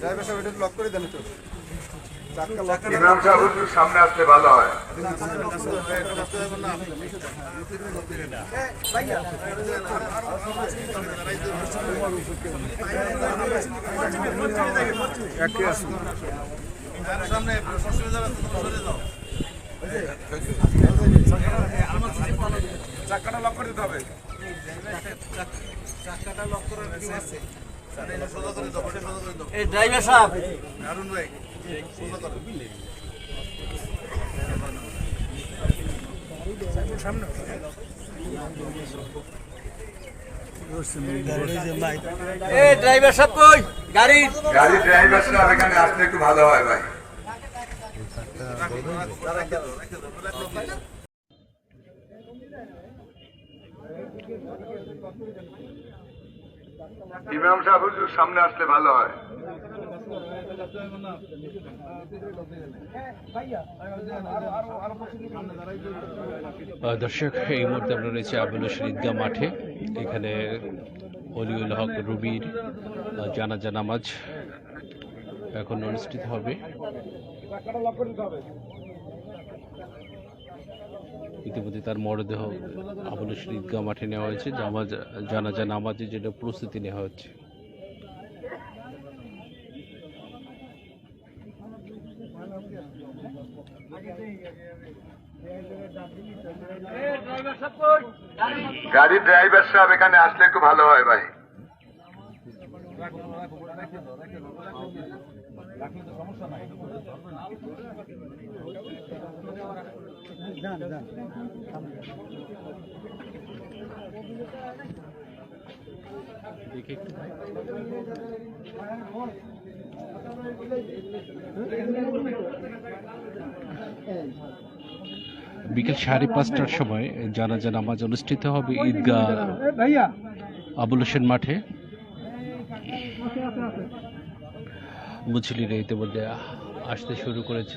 Driver সাহেব এটা lock করে দেন একটু। লক করে ইমাম সাহেব হুজুর সামনে আসলে ভালো হয়। একই আছে লক করে দিতে হবে। এই ড্রাইভার সাহেব। এই ড্রাইভার সাহেব কই? গাড়ি। গাড়ি ড্রাইভার সাহেব এখানে আসলে একটু ভালো হয় ভাই। ইমাম সাহেব সামনে আসলে ভালো হয়। দর্শক, এই মুহূর্তে আমরা রয়েছে আবুল ঈদগাহ মাঠে। এখানে অলিউল হক রুবির জানাজা নামাজ এখন অনুষ্ঠিত হবে। ইতিমধ্যে তার মরদেহ আবুল হোসেন ঈদগাহ মাঠে নেওয়া হয়েছে। জামাজ জানাজা নামাজের যেটা প্রস্তুতি নেওয়া হচ্ছে। গাড়ির ড্রাইভার সাহেব এখানে আসলে একটু ভালো হয় ভাই। বিকেল সাড়ে পাঁচটার সময় জানাজা নামাজ অনুষ্ঠিত হবে ঈদগাহ আবুল হোসেন মাঠে। মুসলিরা ইতিমধ্যে আসতে শুরু করেছে।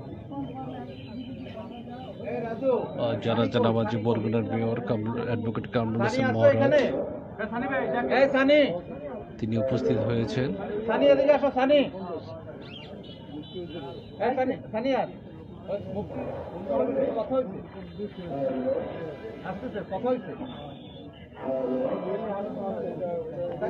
জানাজা নামাজে বরগুনার মেয়র অ্যাডভোকেট কামরুল হাসান মহারাজ। তিনি উপস্থিত হয়েছেন। সানি এদিকে আসো সানি। এই সানি সানি আর। ওই মুখ- কথা হইছে।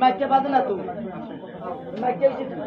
মাইকে বাজে না তুই মাইকে উচিত না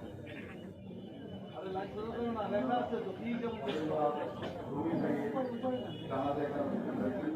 से तो ठीक है मुझे तो कहाँ देखा